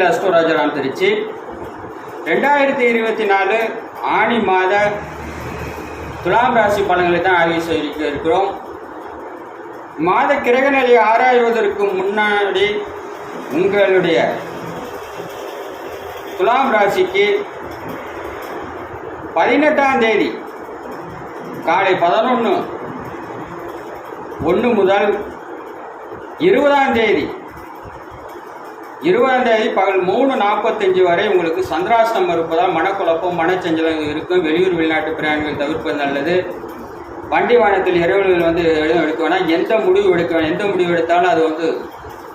உங்கள் அஸ்ட்ரோராஜராம் திருச்சி ரெண்டாயிரத்தி இருபத்தி நாலு ஆணி மாத துலாம் ராசி பலன்களை தான் ஆய்வு செய்ய இருக்கிறோம். மாத கிரகநிலை ஆராய்வதற்கு முன்னாடி உங்களுடைய துலாம் ராசிக்கு பதினெட்டாம் தேதி காலை பதினொன்று ஒன்று முதல் இருபதாம் தேதி இருபதாம் தேதி பகல் மூணு நாற்பத்தஞ்சு வரை உங்களுக்கு சந்திராஷ்டம் இருப்பதால் மனக்குழப்பம் மனச்சஞ்சலம் இருக்கும். வெளியூர் வெளிநாட்டு பிரயாணிகள் தவிர்ப்பது நல்லது. வண்டி வாகனத்தில் இரவுகள் வந்து எதுவும் எடுக்க வேணாம். எந்த முடிவு எடுக்க வேணாம். எந்த முடிவு எடுத்தாலும் அது வந்து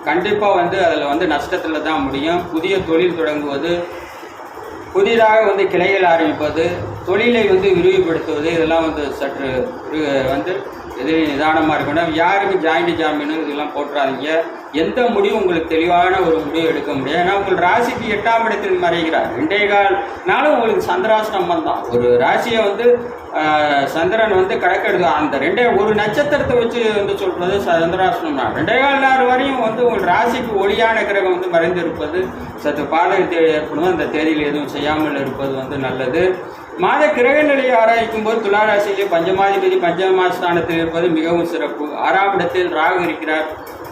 கண்டிப்பாக வந்து அதில் வந்து நஷ்டத்தில் தான் முடியும். புதிய தொழில் தொடங்குவது புதிதாக வந்து கிளைகள் ஆரம்பிப்பது தொழிலை வந்து விரிவுபடுத்துவது இதெல்லாம் வந்து சற்று வந்து இது நிதானமாக இருக்கணும். யாருக்கும் ஜாயிண்ட் ஜாமீன் இதெல்லாம் போட்டுறாதீங்க. எந்த முடிவும் உங்களுக்கு தெளிவான ஒரு முடிவு எடுக்க முடியாது ஏன்னா உங்கள் ராசிக்கு எட்டாம் இடத்தில் மறைகிறார். ரெண்டே கால்னாலும் உங்களுக்கு சந்திராஷ்டமம் தான். ஒரு ராசியை வந்து சந்திரன் வந்து கணக்கெடுக்க அந்த ரெண்டே ஒரு நட்சத்திரத்தை வச்சு வந்து சொல்கிறது சந்திராஷ்டம் தான். ரெண்டே கால் நேரம் வரையும் வந்து உங்கள் ராசிக்கு ஒளியான கிரகம் வந்து மறைந்து இருப்பது சற்று பாதகத்தை ஏற்படும் அந்த தேதியில் எதுவும் செய்யாமல் இருப்பது வந்து நல்லது. மாத கிரக நிலையை ஆராய்க்கும் போது துளாராசியிலே பஞ்சமாதிபதி பஞ்சமாஸ்தானத்தில் இருப்பது மிகவும் சிறப்பு. ஆறாம் இடத்தில் ராகு இருக்கிறார்.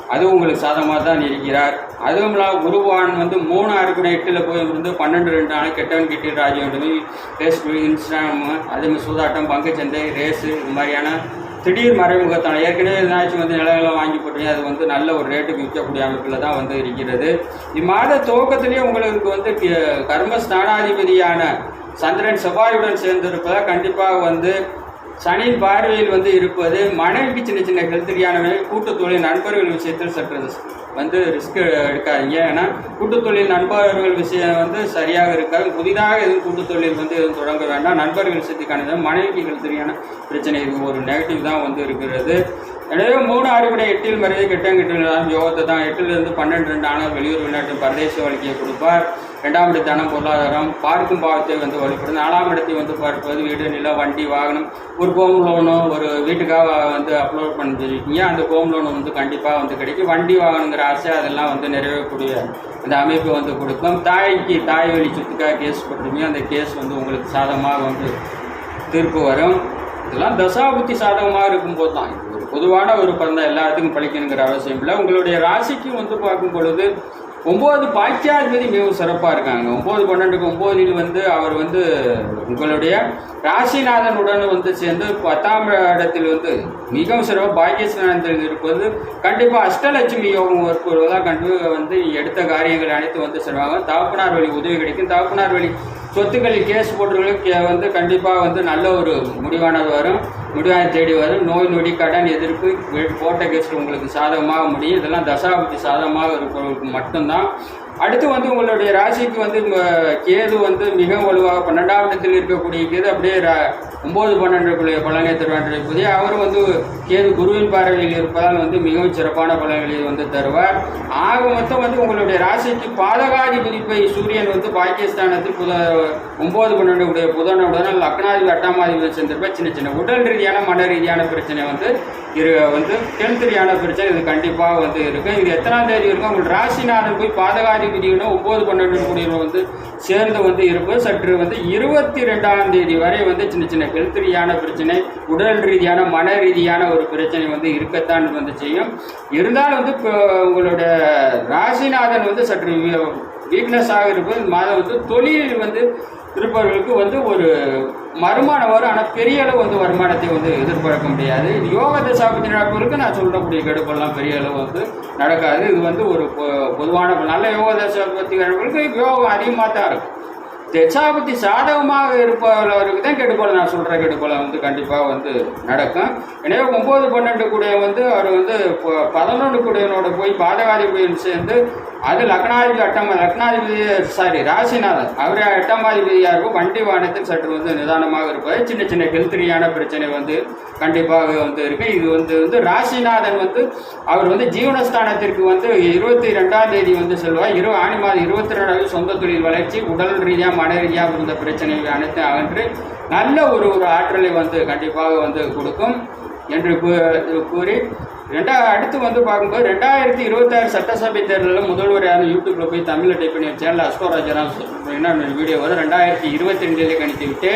அது உங்களுக்கு சாதமாக தான் இருக்கிறார். அதுவும் இல்லாமல் குருவான் வந்து மூணு ஆறு எட்டில் போய் இருந்து பன்னெண்டு ரெண்டு நாள் கெட்டவன் கிட்டி ராஜ்யம் ஃபேஸ்புக் இன்ஸ்டாகிராம் அதேமாதிரி சூதாட்டம் பங்குச்சந்தை ரேஸு இது மாதிரியான திடீர் மறைமுகத்தான. ஏற்கனவே எதனாச்சும் வந்து நிலங்களை வாங்கி போட்டீங்க அது வந்து நல்ல ஒரு ரேட்டுக்கு விற்கக்கூடிய அமைப்பில் தான் வந்து இருக்கிறது. இம்மாத துவக்கத்திலேயே உங்களுக்கு வந்து கி- கர்ம ஸ்தானாதிபதியான சந்திரன் செவ்வாயுடன் சேர்ந்து இருப்பதால் கண்டிப்பாக வந்து சனி பார்வையில் வந்து இருப்பது மனைவிக்கு சின்ன சின்ன ஹெல்த் ரீதியான கூட்டத்தொழில் நண்பர்கள் விஷயத்தில் சற்று வந்து ரிஸ்க் எடுக்காதீங்க. ஏன்னா கூட்டுத்தொழில் நண்பர்கள் விஷயம் வந்து சரியாக இருக்காது. புதிதாக எதுவும் கூட்டுத்தொழில் வந்து எதுவும் தொடங்க வேண்டாம். நண்பர்கள் விஷயத்துக்கான மனைவிக்கு ஹெல்த் ரீதியான பிரச்சனை இது ஒரு நெகட்டிவ் தான் வந்து இருக்கிறது. எனவே மூணு அறுவடை எட்டில் மறைவு கெட்டம் கெட்டம் யோகத்தை தான். எட்டுலேருந்து பன்னெண்டு ரெண்டு ஆனால் வெளியூர் விளையாட்டு பரதேச வழக்கியை கொடுப்பார். ரெண்டாம் இடத்தான பொருளாதாரம் பார்க்கும் பாவத்தை வந்து வழிபடும் நாலாம் இடத்தை வந்து பார்ப்பது வீடு நிலம் வண்டி வாகனம். ஒரு ஹோம் லோனோ ஒரு வீட்டுக்காக வந்து அப்லோட் பண்ணிருக்கீங்க. அந்த ஹோம் லோன் வந்து கண்டிப்பாக வந்து கிடைக்கும். வண்டி வாகனங்கிற ஆசை அதெல்லாம் வந்து நிறைவேறக்கூடிய அந்த அமைப்பு வந்து கொடுக்கும். தாய்க்கு தாய் வழி சொத்துக்காக கேஸ் போட்டிருக்கீங்க. அந்த கேஸ் வந்து உங்களுக்கு சாதகமாக வந்து தீர்ப்பு வரும். இதெல்லாம் தசாபுத்தி சாதகமாக இருக்கும்போது தான் பொதுவான ஒரு பந்தம் எல்லாத்துக்கும் பழிக்கணுங்கிற அவசியம் இல்லை. உங்களுடைய ராசிக்கு வந்து பார்க்கும் பொழுது ஒம்பது பாக்கியாதிபதி மிகவும் சிறப்பாக இருக்காங்க. ஒம்பது பன்னெண்டுக்கு ஒம்போதில் வந்து அவர் வந்து உங்களுடைய ராசிநாதனுடன் வந்து சேர்ந்து பத்தாம் இடத்தில் வந்து மிகவும் சிறப்பாக பாக்கியநாதன் இருப்பது கண்டிப்பாக அஷ்டலட்சுமி யோகம் வருவதாக கண்டிப்பாக வந்து எடுத்த காரியங்கள் அனைத்து வந்து சிறப்பாக. தகப்பனார் வழி உதவி கிடைக்கும். தகப்பனார் வழி சொத்துக்களில் கேஸ் போட்டுகளுக்கு வந்து கண்டிப்பாக வந்து நல்ல ஒரு முடிவானது வரும். முடிவான தேடி வரும். நோய் நொடி கடன் எதிர்ப்பு போட்ட கேஸில் உங்களுக்கு சாதகமாக முடியும். இதெல்லாம் தசாபதி சாதகமாக இருக்கிறவங்களுக்கு மட்டும்தான். அடுத்து வந்து உங்களுடைய ராசிக்கு வந்து கேது வந்து மிக வலுவாக பன்னெண்டாம் இடத்தில் இருக்கக்கூடிய கேது அப்படியே ஒம்பது பன்னெண்டுக்குள்ளே பலனை தருவான்ற புதிய அவர் வந்து கேது குருவின் பார்வையில் இருப்பதால் வந்து மிகவும் சிறப்பான பலன்களை வந்து தருவார். ஆக மொத்தம் வந்து உங்களுடைய ராசிக்கு பாதகாதிபதிப்பை சூரியன் வந்து பாகிஸ்தானத்தில் புத ஒம்பது பன்னெண்டு புதனுடன் லக்னாதிபதி அட்டாமாதிபதி சென்றிருப்பார் சின்ன சின்ன உடல் ரீதியான மன ரீதியான பிரச்சனை வந்து இரு வந்து ஹெல்த் ரீதியான பிரச்சனை இது கண்டிப்பாக வந்து இருக்கும். இது எத்தனாம் தேதி இருக்கும்? உங்கள் ராசிநாதன் போய் பாதகாதிபதியுடன் ஒம்பது பன்னெண்டு கூடிய வந்து சேர்ந்து வந்து இருப்பது சற்று வந்து இருபத்தி ரெண்டாம் தேதி வரை வந்து சின்ன சின்ன ஹெல்த் ரீதியான பிரச்சனை உடல் ரீதியான மன ரீதியான ஒரு பிரச்சனை வந்து இருக்கத்தான் வந்து செய்யும். இருந்தாலும் வந்து இப்போ உங்களோட ராசிநாதன் வந்து சற்று வீக்னஸாக இருப்பது மாதம் வந்து தொழில் வந்து இருப்பவர்களுக்கு வந்து ஒரு வருமானம் வரும். ஆனால் பெரிய அளவு வந்து வருமானத்தை வந்து எதிர்பார்க்க முடியாது. யோக தசாபதி நடப்பவர்களுக்கு நான் சொல்லக்கூடிய கெடுப்பெல்லாம் பெரிய அளவு வந்து நடக்காது. இது வந்து ஒரு பொ- பொதுவான நல்ல யோக தசாபதி நடப்பவர்களுக்கு யோகம் அதிகமாக தான் இருக்கும். தசாபதி சாதகமாக இருப்பவர்களுக்கு தான் கெடுபலம் நான் சொல்கிற கெடுபலம் வந்து கண்டிப்பாக வந்து நடக்கும். எனவே ஒம்பது பன்னெண்டு கூடிய வந்து அவர் வந்து இப்போ பதினொன்று கூடியனோட போய் பாதகாதிபதியும் சேர்ந்து அது லக்னாதிபதி அட்டம் லக்னாதிபதி சாரி ராசிநாதன். அவர் எட்டாமாதிபதியாக இருக்கும் வண்டி வாகனத்தில் சற்று வந்து நிதானமாக இருப்பார். சின்ன சின்ன ஹெல்த் ரீதியான பிரச்சனை வந்து கண்டிப்பாக வந்து இருக்கு. இது வந்து வந்து ராசிநாதன் வந்து அவர் வந்து ஜீவனஸ்தானத்திற்கு வந்து இருபத்தி ரெண்டாம் தேதி வந்து செல்வார். இரு ஆணி மாதம் இருபத்தி ரெண்டாவது சொந்த தொழில் வளர்ச்சி உடல் ரீதியாக மன ரீதியாக இருந்த பிரச்சனைகள் அனைத்தும் அகன்று நல்ல ஒரு ஒரு ஆற்றலை வந்து கண்டிப்பாக வந்து கொடுக்கும் என்று கூ- கூறி ரெண்டா அடுத்து வந்து பார்க்கும்போது ரெண்டாயிரத்தி இருபத்தாறு சட்டசபை தேர்தலில் முதல்வரையான யூடியூப்பில் போய் தமிழில் டைப் பண்ணி சேனல் அஸ்டோராஜராம் என்ன வீடியோ வரும் ரெண்டாயிரத்தி இருபத்தி ரெண்டிலே கணித்து விட்டு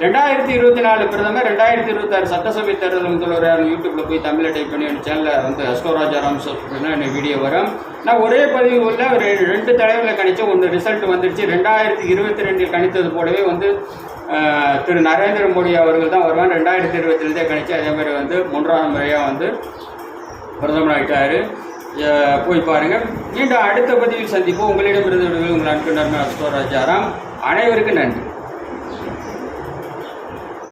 ரெண்டாயிரத்தி இருபத்தி நாலு பிரதமர் ரெண்டாயிரத்தி இருபத்தாறு சட்டசபை தேர்தல் முதல்வரான யூடியூப்ல போய் தமிழில் டைப் பண்ணி என் சேனலில் வந்து அஸ்டோராஜாராம் என்ன வீடியோ வரும். நான் ஒரே பதிவு உள்ள ஒரு ரெண்டு தலைவர்களை கணிச்சு ஒன்று ரிசல்ட் வந்துருச்சு. ரெண்டாயிரத்தி இருபத்தி ரெண்டில் கணித்தது போலவே வந்து திரு நரேந்திர மோடி அவர்கள் தான் வருவான் ரெண்டாயிரத்தி இருபத்தி ரெண்டே கணிச்சு அதே மாதிரி வந்து மூன்றாம் முறையாக வந்து பிரதமர் ஆகிட்டார் போய் பாருங்கள் மீண்டும் அடுத்த பதிவில் சந்திப்போம். உங்களிடமிருந்து விடைபெறுவது உங்கள் அன்பு நண்பர் அஸ்டோராஜாராம் அனைவருக்கும் நன்றி.